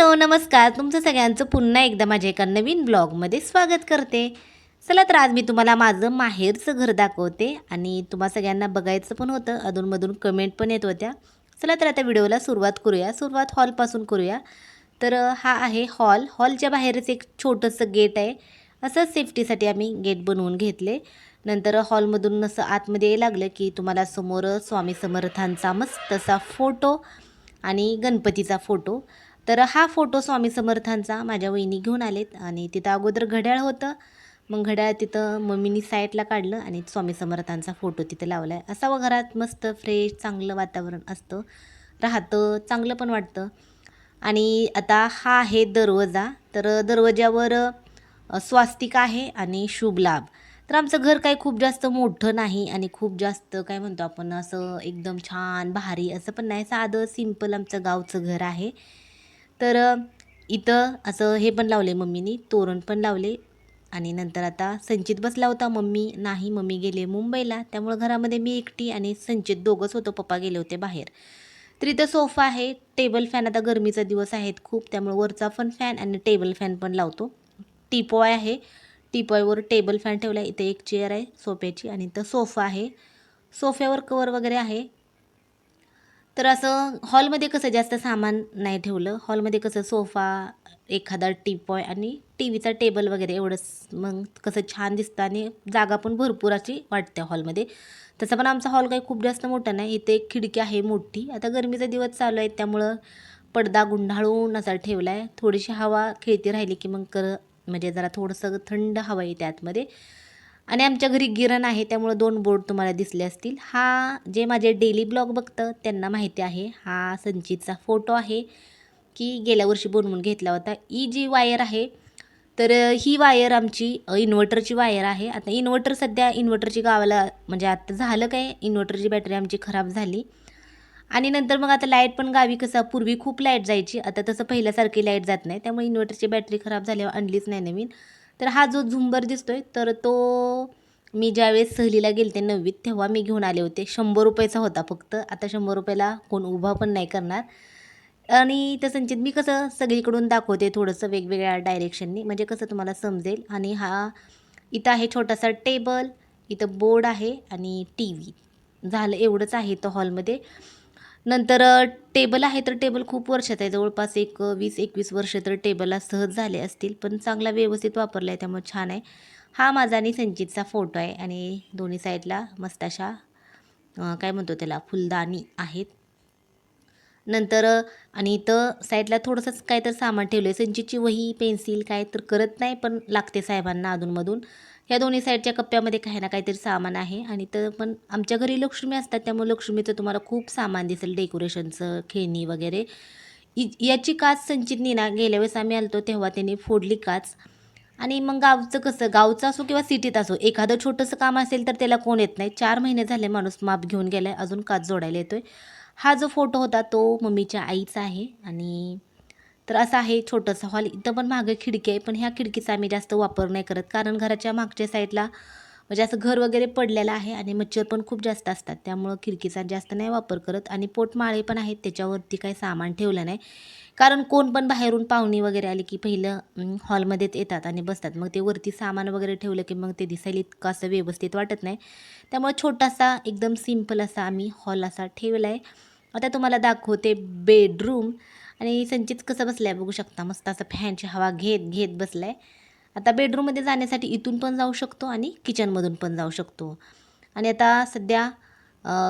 Hello नमस्कार. तुमचं सगळ्यांचं पुन्हा एकदा माझ्या एका नवीन ब्लॉगमध्ये स्वागत करते. चला तर आज मी तुम्हाला माझं माहेरचं घर दाखवते आणि तुम्हा सगळ्यांना बघायचं पण होतं अधूनमधून कमेंट पण येत होत्या. चला तर आता व्हिडिओला सुरुवात करूया. सुरुवात हॉलपासून करूया. तर हा आहे हॉल हॉलच्या बाहेरच एक छोटंसं गेट आहे. असंच सेफ्टीसाठी आम्ही गेट बनवून घेतले. नंतर हॉलमधून असं आतमध्ये यायला लागलं की तुम्हाला समोर स्वामी समर्थांचा मस्त तसा फोटो आणि गणपतीचा फोटो तर हा फोटो स्वामी समर्थांचा माझ्या वहिनी घेऊन आलेत आणि तिथं अगोदर घड्याळ होतं. मग घड्याळ तिथं मम्मीनी साईडला काढलं आणि स्वामी समर्थांचा फोटो तिथं लावला आहे असावं घरात मस्त फ्रेश चांगलं वातावरण असतं. राहतं चांगलं पण वाटतं. आणि आता हा आहे दरवाजा. तर दरवाजावर स्वास्तिक आहे आणि शुभ लाभ. तर आमचं घर काही खूप जास्त मोठं नाही आणि खूप जास्त काय म्हणतो आपण असं एकदम छान भारी असं पण नाही. साधं सिंपल आमचं गावचं घर आहे. तर इथं असं हे पण लावले मम्मीनी तोरण पण लावले आणि नंतर आता संचित बसला होता मम्मी नाही मम्मी गेले मुंबईला. त्यामुळं घरामध्ये मी एकटी आणि संचित दोघंच होतो पप्पा गेले होते बाहेर. तर इथं सोफा आहे टेबल फॅन. आता गरमीचा दिवस आहेत खूप त्यामुळे वरचा पण फॅन आणि टेबल फॅन पण लावतो. टीपॉय आहे टीपॉयवर टेबल फॅन ठेवला आहे इथे एक चेअर आहे सोफ्याची आणि इथं सोफा आहे. सोफ्यावर कवर वगैरे आहे. तर असं हॉलमध्ये कसं जास्त सामान नाही ठेवलं? हॉलमध्ये कसं सोफा एखादा टीपॉय आणि टी व्हीचा टेबल वगैरे एवढंच. मग कसं छान दिसतं आणि जागा पण भरपूर अशी वाटते हॉलमध्ये. तसं पण आमचा हॉल काही खूप जास्त मोठा नाही. इथे एक खिडकी आहे मोठी. आता गरमीचा दिवस चालू आहे त्यामुळं पडदा गुंडाळून असा ठेवला आहे थोडीशी हवा खेळती राहिली की मग कर म्हणजे जरा थोडंसं थंड हवा येते आतमध्ये आणि आमच्या घरी गिरण आहे त्यामुळं दोन बोर्ड तुम्हाला दिसले असतील. हा जे माझे डेली ब्लॉग बघतं त्यांना माहिती आहे. हा संचितचा फोटो आहे की गेल्या वर्षी बनवून घेतला होता. ही जी वायर आहे तर ही वायर आमची इन्व्हर्टरची वायर आहे. आता इन्व्हर्टर सध्या इन्व्हर्टरची गावाला म्हणजे आता झालं काय इन्व्हर्टरची बॅटरी आमची खराब झाली. आणि नंतर मग आता लाइट पण गावी कसं पूर्वी खूप लाइट जायची. आता तसं पहिल्यासारखी लाइट जात नाही. त्यामुळे इन्व्हर्टरची बॅटरी खराब झाल्यावर आणलीच नाही नवीन. तर हा जो झुंबर दिसतोय तर तो मी ज्यावेळेस सहलीला गेले ते नववीत तेव्हा मी घेऊन आले होते. शंभर रुपयाचा होता फक्त. आता शंभर रुपयाला कोण उभा पण नाही करणार. आणि त्या संचित मी कसं सगळीकडून दाखवते थोडंसं वेगवेगळ्या डायरेक्शननी म्हणजे कसं तुम्हाला समजेल. आणि हा इथं आहे छोटासा टेबल इथं बोर्ड आहे आणि टी व्ही झालं एवढंच आहे तो हॉलमध्ये नंतर टेबल आहे तर टेबल खूप वर्षात आहे. जवळपास एक वीस एकवीस वर्ष तर टेबलला सहज झाले असतील. पण चांगला व्यवस्थित वापरला आहे त्यामुळे छान आहे. हा माझा आणि संचितचा फोटो आहे आणि दोन्ही साईडला मस्त अशा काय म्हणतो त्याला फुलदाणी आहेत. नंतर आणि इथं साईडला थोडंसंच काय तर सामान ठेवलं आहे संचितची वही पेन्सिल काय तर करत नाही पण लागते साहेबांना अधूनमधून. ह्या दोन्ही साईडच्या कप्प्यामध्ये काही ना काहीतरी सामान आहे. आणि तर पण आमच्या घरी लक्ष्मी असतात त्यामुळे लक्ष्मीचं तुम्हाला खूप सामान दिसेल. डेकोरेशनचं खेळणी वगैरे. इ याची काच संचितनी ना गेल्या वेळेस आम्ही आलतो तेव्हा त्यांनी फोडली काच. आणि मग गावचं कसं गावचं असो किंवा सिटीत असो एखादं छोटंसं काम असेल तर त्याला कोण येत नाही. चार महिने झाले माणूस माप घेऊन गेलाय अजून काच जोडायला येतोय. हा जो फोटो होता तो मम्मीच्या आईचा आहे. आणि तर असा आहे छोटंसं हॉल. इथं पण मागं खिडकी आहे पण ह्या खिडकीचा आम्ही जास्त वापर नाही करत. कारण घराच्या मागच्या साईडला म्हणजे असं घर वगैरे पडलेलं आहे आणि मच्छर पण खूप जास्त असतात. त्यामुळं खिडकीचा जास्त नाही वापर करत. आणि पोटमाळे पण आहेत त्याच्यावरती काही सामान ठेवलं नाही. कारण कोण पण बाहेरून पाहुणी वगैरे आली की पहिलं हॉलमध्येच येतात आणि बसतात. मग ते वरती सामान वगैरे ठेवलं की मग ते दिसायला इतकं असं व्यवस्थित वाटत नाही. त्यामुळे छोटासा एकदम सिंपल असा आम्ही हॉल असा ठेवला आहे. आता तुम्हाला दाखवते बेडरूम. आणि संचित कसं बसलं आहे बघू शकता. मस्त असं फॅनची हवा घेत घेत बसलं आहे आता बेडरूममध्ये जाण्यासाठी इथून पण जाऊ शकतो आणि किचनमधून पण जाऊ शकतो. आणि आता सध्या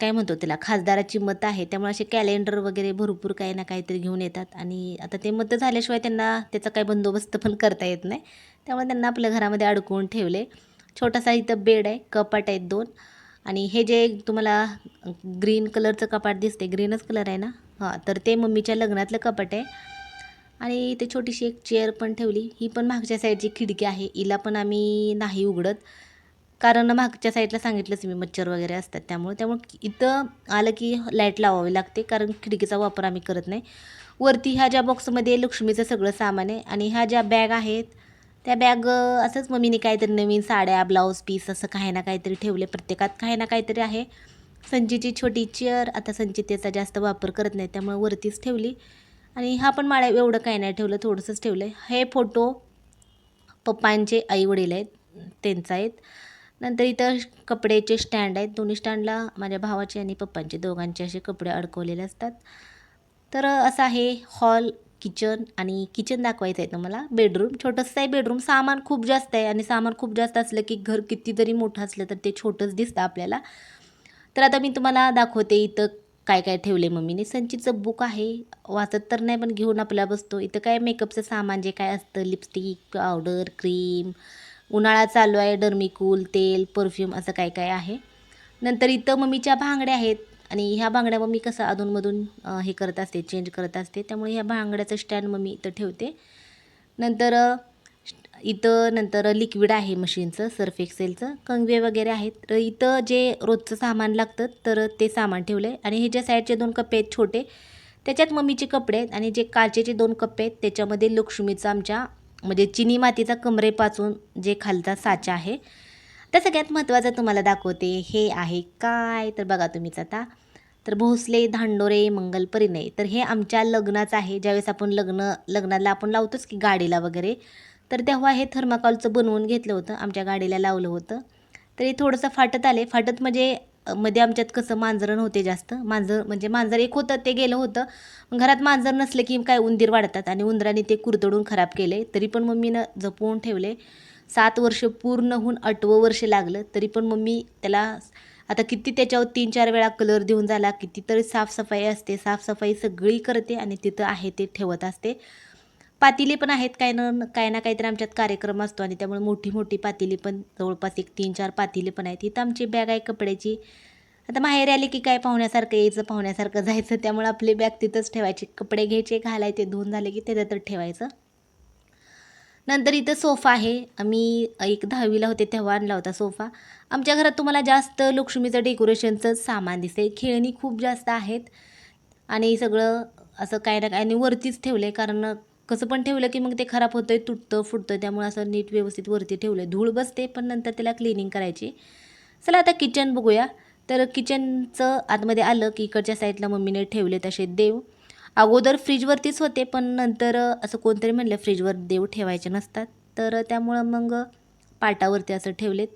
काय म्हणतो त्याला खासदाराची मतं आहे त्यामुळे असे कॅलेंडर वगैरे भरपूर काही ना काहीतरी घेऊन येतात. आणि आता ते मतं झाल्याशिवाय त्यांना त्याचा काही बंदोबस्त पण करता येत नाही. त्यामुळे त्यांना आपल्या घरामध्ये अडकवून ठेवले. छोटासा इथं बेड आहे कपाट आहेत दोन. आणि हे जे तुम्हाला ग्रीन कलरचं कपाट दिसते ग्रीनच कलर आहे ना? हां तर ते मम्मीच्या लग्नातलं कपाट आहे. आणि इथे छोटीशी एक चेअर पण ठेवली. ही पण मागच्या साईडची खिडकी आहे. हिला पण आम्ही नाही उघडत. कारण मागच्या साईडला सांगितलंच मी मच्छर वगैरे असतात त्यामुळे. त्यामुळे इथं आलं की लाइट लावावी लागते. कारण खिडकीचा वापर आम्ही करत नाही. वरती ह्या ज्या बॉक्समध्ये लक्ष्मीचं सगळं सामान आहे. आणि ह्या ज्या बॅग आहेत त्या बॅग असंच मम्मीने काहीतरी नवीन साड्या ब्लाऊज पीस असं काही ना काहीतरी ठेवले. प्रत्येकात काही ना काहीतरी आहे. संजीची छोटी चेअर आता संची त्याचा जास्त वापर करत नाही त्यामुळे वरतीच ठेवली. आणि हा पण माळ्या एवढं काही नाही ठेवलं थोडंसंच ठेवलं आहे हे फोटो पप्पांचे आई वडील आहेत त्यांचा आहेत. नंतर इथं कपड्याचे स्टँड आहेत दोन्ही स्टँडला माझ्या भावाचे आणि पप्पांचे दोघांचे असे कपडे अडकवलेले असतात. तर असं आहे हॉल किचन आणि किचन दाखवायचं आहे तुम्हाला. बेडरूम छोटंसं आहे बेडरूम सामान खूप जास्त आहे आणि सामान खूप जास्त असलं की घर किती जरी मोठं असलं तर ते छोटंच दिसतं आपल्याला. तर आता मी तुम्हाला दाखवते इथं काय काय ठेवले मम्मीने. संचीचं बुक आहे. वाचत तर नाही पण घेऊन आपला बसतो. इथं काय मेकअपचं सामान जे काय असतं लिपस्टिक पावडर क्रीम उन्हाळा चालू आहे डर्मिकूल तेल परफ्यूम असं काय काय आहे. नंतर इथं मम्मीच्या भांगड्या आहेत. आणि ह्या बांगड्या मम्मी कसं अधूनमधून हे करत असते चेंज करत असते. त्यामुळे ह्या बांगड्याचं स्टँड मम्मी इथं ठेवते. नंतर इथं नंतर लिक्विड आहे मशीनचं सर्फ एक्सेलचं कंगवे वगैरे आहेत. तर इथं जे रोजचं सामान लागतं तर ते सामान ठेवलं आहे आणि हे ज्या साईडचे दोन कप्पे आहेत छोटे त्याच्यात मम्मीचे कपडे आहेत. आणि जे काचेचे दोन कप्पे आहेत त्याच्यामध्ये लक्ष्मीचं आमच्या म्हणजे चिनी मातीचा कमरेपासून जे खालचा साचा आहे तर सगळ्यात महत्त्वाचं तुम्हाला दाखवते. हे आहे काय? तर बघा तुम्हीच आता. तर भोसले धांडोरे मंगल परिणय. तर हे आमच्या लग्नाचं आहे. ज्यावेळेस आपण लग्न लग्नाला आपण लावतोच की गाडीला वगैरे. तर तेव्हा हे थर्माकॉलचं बनवून घेतलं होतं आमच्या गाडीला लावलं होतं. तरी थोडंसं फाटत आले. फाटत म्हणजे मध्ये आमच्यात कसं मांजरण होते जास्त. मांजर म्हणजे मांजर एक होतं ते गेलं होतं. घरात मांजर नसले की काय उंदीर वाढतात आणि उंदराने ते कुरतडून खराब केले. तरी पण मम्मीनं जपून ठेवले. सात वर्ष पूर्ण होऊन आठवं वर्ष लागलं. तरी पण मम्मी त्याला आता किती त्याच्यावर तीन चार वेळा कलर देऊन झाला कितीतरी साफसफाई असते. साफसफाई सगळी करते आणि तिथं आहे ते ठेवत असते. पातेली पण आहेत काय ना काय ना काहीतरी आमच्यात कार्यक्रम असतो आणि त्यामुळे मोठी मोठी पातेली पण जवळपास एक तीन चार पातेली पण आहेत. इथं आमची बॅग आहे कपड्याची. आता माहेर आले की काय पाहुण्यासारखं यायचं पाहुण्यासारखं जायचं. त्यामुळे आपली बॅग तिथंच ठेवायची. कपडे घ्यायचे घालायचे धुवून झाले की त्याच्यातच ठेवायचं. नंतर इथं सोफा आहे. आम्ही एक दहावीला होते तेव्हा आणला होता सोफा. आमच्या घरात तुम्हाला जास्त लक्ष्मीचं डेकोरेशनचं सामान दिसेल खेळणी खूप जास्त आहेत. आणि सगळं असं काय ना काय आणि वरतीच ठेवलं आहे कारण कसं पण ठेवलं की मग ते खराब होतं आहे तुटतं फुटतं त्यामुळे असं नीट व्यवस्थित वरती ठेवलं आहे धूळ बसते पण नंतर त्याला क्लिनिंग करायची. चला आता किचन बघूया. तर किचनचं आतमध्ये आलं की इकडच्या साईडला मम्मीने ठेवले तसे देव. अगोदर फ्रीजवरतीच होते पण नंतर असं कोणतरी म्हणलं फ्रीजवर देव ठेवायचे नसतात. तर त्यामुळं मग पाटावरती असं ठेवलेत.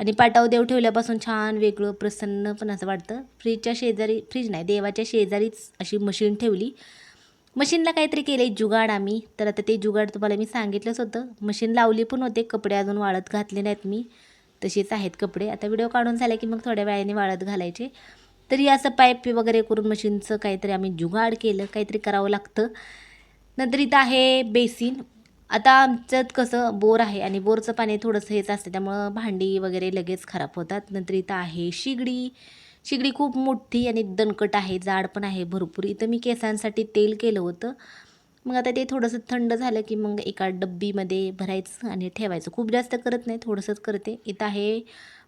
आणि पाटावर देव ठेवल्यापासून छान वेगळं प्रसन्न पण असं वाटतं. फ्रीजच्या शेजारी फ्रीज नाही देवाच्या शेजारीच अशी मशीन ठेवली. मशीनला काहीतरी केलं आहे जुगाड आम्ही. तर आता ते जुगाड तुम्हाला मी सांगितलंच होतं. मशीन लावली पण होते कपडे अजून वाळत घातले नाहीत मी. तसेच आहेत कपडे. आता व्हिडिओ काढून झाले की मग थोड्या वेळाने वाळत घालायचे. तरी असं पाईप वगैरे करून मशीनचं काहीतरी आम्ही जुगाड केलं काहीतरी करावं लागतं. नंतर इथं आहे बेसिन. आता आमच्यात कसं बोर आहे आणि बोरचं पाणी थोडंसं हेच असतं त्यामुळं भांडी वगैरे लगेच खराब होतात. नंतर इथं आहे शिगडी. शिगडी खूप मोठी आणि दणकट आहे जाड पण आहे भरपूर. इथं मी केसांसाठी तेल केलं होतं. मग आता ते थोडंसं थंड झालं की मग एका डब्बीमध्ये भरायचं आणि ठेवायचं. खूप जास्त करत नाही थोडंसंच करते. इथं आहे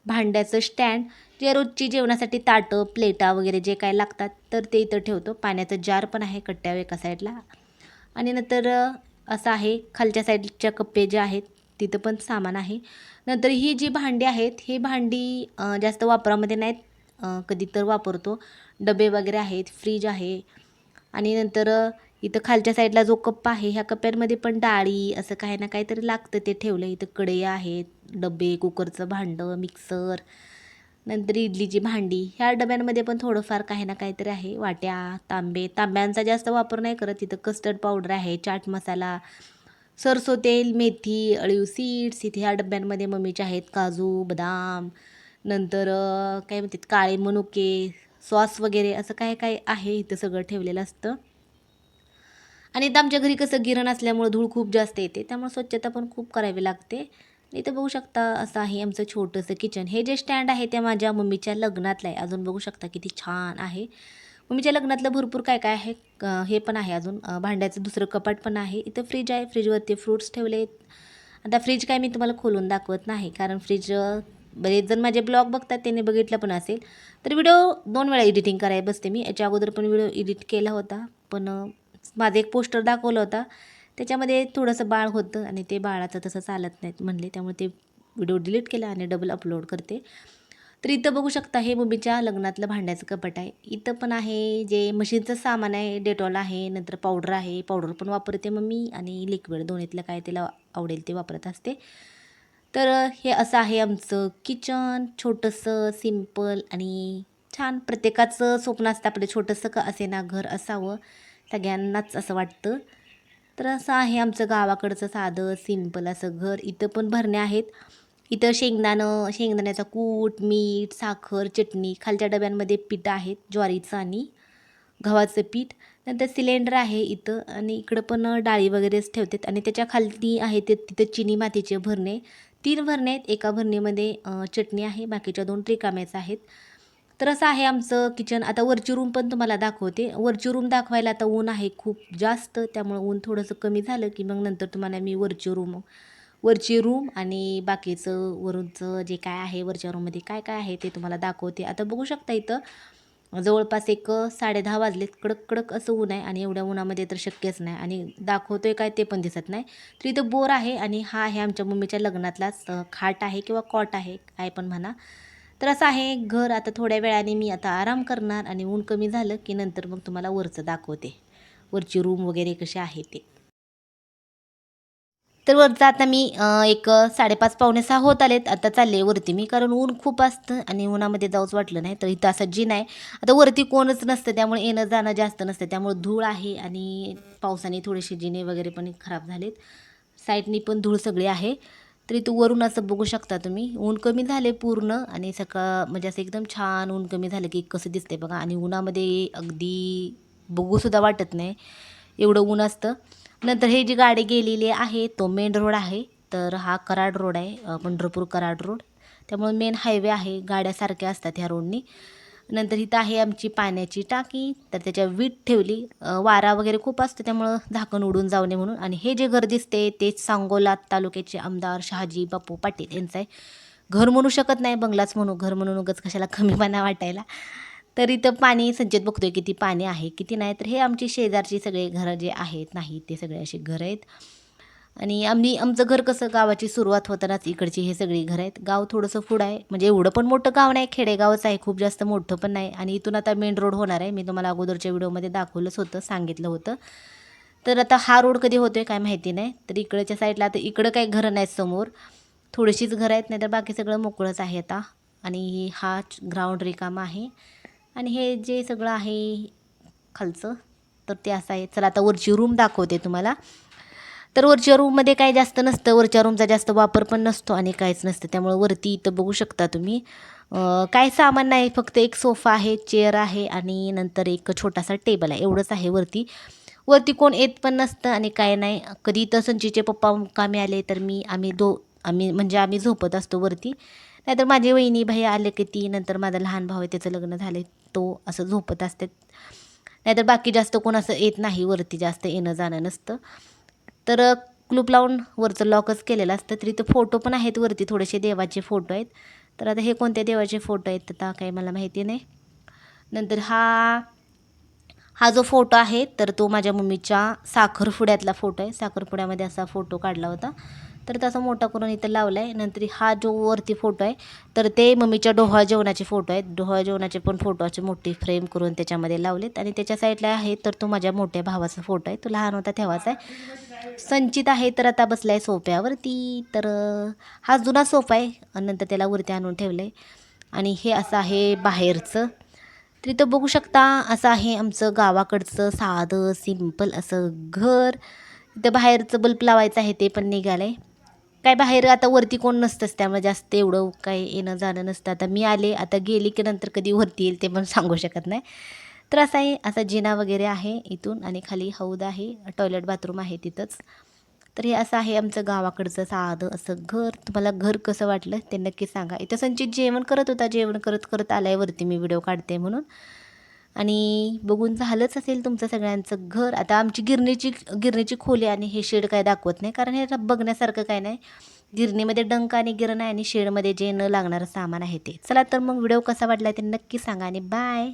भांड्याचं स्टँड. जे रोजची जेवणासाठी ताटं प्लेटा वगैरे जे काय लागतात तर ते इथं ठेवतो. पाण्याचं जार पण आहे कट्ट्यावर एका साईडला. आणि नंतर असं आहे खालच्या साईडच्या कप्पे जे आहेत तिथं पण सामान आहे. नंतर ही जी भांडी आहेत ही भांडी जास्त वापरामध्ये नाहीत. कधी तर वापरतो. डबे वगैरे आहेत फ्रीज आहे. आणि नंतर इथं खालच्या साईडला जो कप्पा आहे ह्या कप्प्यांमध्ये पण डाळी असं काही ना काहीतरी लागतं ते ठेवलं. इथं कढई आहेत डबे कुकरचं भांडं मिक्सर नंतर इडलीची भांडी. ह्या डब्यांमध्ये पण थोडंफार काही ना काहीतरी आहे. वाट्या तांबे तांब्यांचा जास्त वापर नाही करत. इथं कस्टर्ड पावडर आहे चाट मसाला सरसो तेल मेथी अळीव सीड्स इथे ह्या डब्यांमध्ये मम्मीचे आहेत काजू बदाम नंतर काय म्हणतात काळे मनुके सॉस वगैरे असं काय काय आहे इथं सगळं ठेवलेलं असतं. आणि इथं आमच्या घरी कसं गिरण असल्यामुळं धूळ खूप जास्त येते त्यामुळे स्वच्छता पण खूप करावी लागते. इथं बघू शकता असं आहे आमचं छोटंसं किचन. हे जे स्टँड आहे ते माझ्या मम्मीच्या लग्नातलं आहे. अजून बघू शकता किती छान आहे. मम्मीच्या लग्नातलं भरपूर काय काय आहे हे पण आहे अजून. भांड्याचं दुसरं कपाट पण आहे. इथं फ्रीज आहे फ्रीजवरती फ्रूट्स ठेवले आता फ्रीज काय मी तुम्हाला खोलून दाखवत नाही कारण फ्रीज बरेच जण माझे ब्लॉग बघतात त्यांनी बघितलं पण असेल. तर व्हिडिओ दोन वेळा एडिटिंग करायला बसते मी. याच्या अगोदर पण व्हिडिओ एडिट केला होता. पण माझं एक पोस्टर दाखवलं होता. त्याच्यामध्ये थोडंसं बाळ होतं आणि ते बाळाचं तसं चालत नाहीत म्हणले. त्यामुळे ते व्हिडिओ डिलीट केला आणि डबल अपलोड करते. तर इथं बघू शकता हे मम्मीच्या लग्नातलं भांड्याचं कपाट आहे. इथं पण आहे जे मशीनचं सामान आहे डेटॉल आहे नंतर पावडर आहे. पावडर पण वापरते मम्मी आणि लिक्विड दोन्हीतलं काय तिला आवडेल ते वापरत असते. तर हे असं आहे आमचं किचन छोटंसं सिंपल आणि छान. प्रत्येकाचं स्वप्न असतं आपलं छोटंसं का असे ना घर असावं सगळ्यांनाच असं वाटतं. तर असं आहे आमचं गावाकडचं साधं सिंपल असं घर. इथं पण भरणे आहेत. इथं शेंगदाणं शेंगदाण्याचा कूट मीठ साखर चटणी खालच्या डब्यांमध्ये पीठ आहेत ज्वारीचं आणि गव्हाचं पीठ. नंतर सिलेंडर आहे इथं आणि इकडं पण डाळी वगैरेच ठेवतात आणि त्याच्या खालती आहे ते तिथं चिनी मातीचे भरणे. तीन भरणे आहेत एका भरणीमध्ये चटणी आहे बाकीच्या दोन रिकाम्याच आहेत. तर असं आहे आमचं किचन आता वरची रूम पण तुम्हाला दाखवते. वरची रूम दाखवायला आता ऊन आहे खूप जास्त त्यामुळं ऊन थोडंसं कमी झालं की मग नंतर तुम्हाला मी वरची रूम वरची रूम आणि बाकीचं वरूनचं जे काय आहे वरच्या रूममध्ये काय काय आहे ते तुम्हाला दाखवते. आता बघू शकता इथं जवळपास एक साडेदहा वाजलेत. कडक कडक असं ऊन आहे आणि एवढ्या उन्हामध्ये तर शक्यच नाही. आणि दाखवतोय काय ते पण दिसत नाही. तर इथं बोर आहे आणि हा आहे आमच्या मम्मीच्या लग्नातलाच खाट आहे किंवा कॉट आहे काय पण म्हणा. तर असं आहे घर आता थोड्या वेळाने मी आता आराम करणार आणि ऊन कमी झालं की नंतर मग तुम्हाला वरचं दाखवते. वरची रूम वगैरे कशी आहे ते. तर वरचा आता मी एक साडेपाच पावणे सहा होत आलेत. आता चालले वरती. मी कारण ऊन खूप असतं आणि उन्हामध्ये जाऊच वाटलं नाही. तर इथं असं जिन आहे. आता वरती कोणच नसतं. त्यामुळे येणं जाणं जास्त नसतं. त्यामुळे धूळ आहे आणि पावसाने थोडेसे जिने वगैरे पण खराब झालेत. साईडनी पण धूळ सगळी आहे. तर इथं वरून असं बघू शकता तुम्ही. ऊन कमी झाले पूर्ण आणि सकाळ म्हणजे असं एकदम छान ऊन कमी झालं की कसं दिसते बघा. आणि उन्हामध्ये अगदी बघूसुद्धा वाटत नाही. एवढं ऊन असतं. नंतर हे जी गाडी गेलेली आहे तो मेन रोड आहे. तर हा कराड रोड आहे पंढरपूर कराड रोड त्यामुळे मेन हायवे आहे गाड्या सारख्या असतात ह्या रोडनी नंतर इथं आहे आमची पाण्याची टाकी तर त्याच्या वीट ठेवली. वारा वगैरे खूप असतो त्यामुळं झाकण उडून जाऊ नये म्हणून. आणि हे जे घर दिसते तेच सांगोला तालुक्याचे आमदार शहाजी बापू पाटील यांचं आहे. घर म्हणू शकत नाही बंगलाच म्हणू घर म्हणून उगाच कशाला कमीपणा वाटायला. तर इथं पाणी संचित बघतोय किती पाणी आहे किती नाही. तर हे आमची शेजारची सगळे घरं जे आहेत नाही ते सगळे असे घरं आहेत. आणि आम्ही आमचं घर कसं गावाची सुरुवात होतानाच इकडची हे सगळी घरं आहेत. गाव थोडंसं पुढं आहे. म्हणजे एवढं पण मोठं गाव नाही खेडेगावच आहे खूप जास्त मोठं पण नाही. आणि इथून आता मेन रोड होणार आहे. मी तुम्हाला अगोदरच्या व्हिडिओमध्ये दाखवलंच होतं सांगितलं होतं. तर आता हा रोड कधी होतो आहे काय माहिती नाही. तर इकडच्या साईडला आता इकडं काही घरं नाहीत समोर. थोडीशीच घरं आहेत नाही तर बाकी सगळं मोकळंच आहे आता. आणि हा ग्राउंड रिकामा आहे. आणि हे जे सगळं आहे खालचं तर ते असं आहे. चला आता वरची रूम दाखवते तुम्हाला. तर वरच्या रूममध्ये काही जास्त नसतं. वरच्या रूमचा जास्त वापर पण नसतो आणि काहीच नसतं. त्यामुळे वरती इथं बघू शकता तुम्ही. काय सामान नाही फक्त एक सोफा आहे चेअर आहे आणि नंतर एक छोटासा टेबल आहे. एवढंच आहे वरती. वरती कोण येत पण नसतं आणि काय नाही. कधी इथं संचीचे पप्पा कामी आले तर मी आम्ही दो आम्ही म्हणजे आम्ही झोपत असतो वरती. नाहीतर माझी वहिनी भाई आले की ती नंतर माझा लहान भाऊ आहे त्याचं लग्न झाले तो असं झोपत असते नाहीतर बाकी जास्त कोण असं येत नाही वरती जास्त येणं जाणं नसतं. तर क्लूप लावून वरचं लॉकच केलेलं असतं. तरी तर फोटो पण आहेत वरती थोडेसे देवाचे फोटो आहेत. तर आता हे कोणत्या देवाचे फोटो आहेत आता काही मला माहिती नाही. नंतर हा हा जो फोटो आहे तर तो माझ्या मम्मीच्या साखरपुड्यातला फोटो आहे. साखरपुड्यामध्ये असा फोटो काढला होता. तर तसा मोठा करून इथं लावला आहे नंतर हा जो वरती फोटो आहे तर ते मम्मीच्या डोहाळ जेवणाचे फोटो आहेत. डोहाळ जेवणाचे पण फोटो असे मोठी फ्रेम करून त्याच्यामध्ये लावलेत. आणि त्याच्या साईडला आहे तर तो माझ्या मोठ्या भावाचा फोटो आहे. तो लहान होता तेव्हाचा आहे. संचित आहे तर आता बसला आहे सोफ्यावरती. तर हा जुना सोफा आहे. आणि नंतर त्याला वरती आणून ठेवलं आहे आणि हे असं आहे बाहेरचं. तर इथं बघू शकता असं आहे आमचं गावाकडचं साधं सिंपल असं घर. इथं बाहेरचं बल्ब लावायचं आहे ते पण निघालं आहे काय बाहेर आता वरती कोण नसतंच त्यामुळे जास्त एवढं काय येणं जाणं नसतं. आता मी आले आता गेले की नंतर कधी वरती येईल ते पण सांगू शकत नाही. तर असं आहे असा जिना वगैरे आहे इथून आणि खाली हौद आहे टॉयलेट बाथरूम आहे तिथंच. तर हे असं आहे आमचं गावाकडचं साधं असं घर. तुम्हाला घर कसं वाटलं ते नक्की सांगा. इथं संचित जेवण करत होता जेवण करत करत आलाय वरती मी व्हिडिओ काढते म्हणून. आणि बघून झालंच असेल तुमचं सगळ्यांचं घर. आता आमची गिरणीची गिरणीची खोली आणि हे शेड काय दाखवत नाही कारण हे बघण्यासारखं काय नाही. गिरणीमध्ये डंक आणि गिरण आहे आणि शेडमध्ये जे न लागणारं सामान आहे ते. चला तर मग व्हिडिओ कसा वाटला ते नक्की सांगा आणि बाय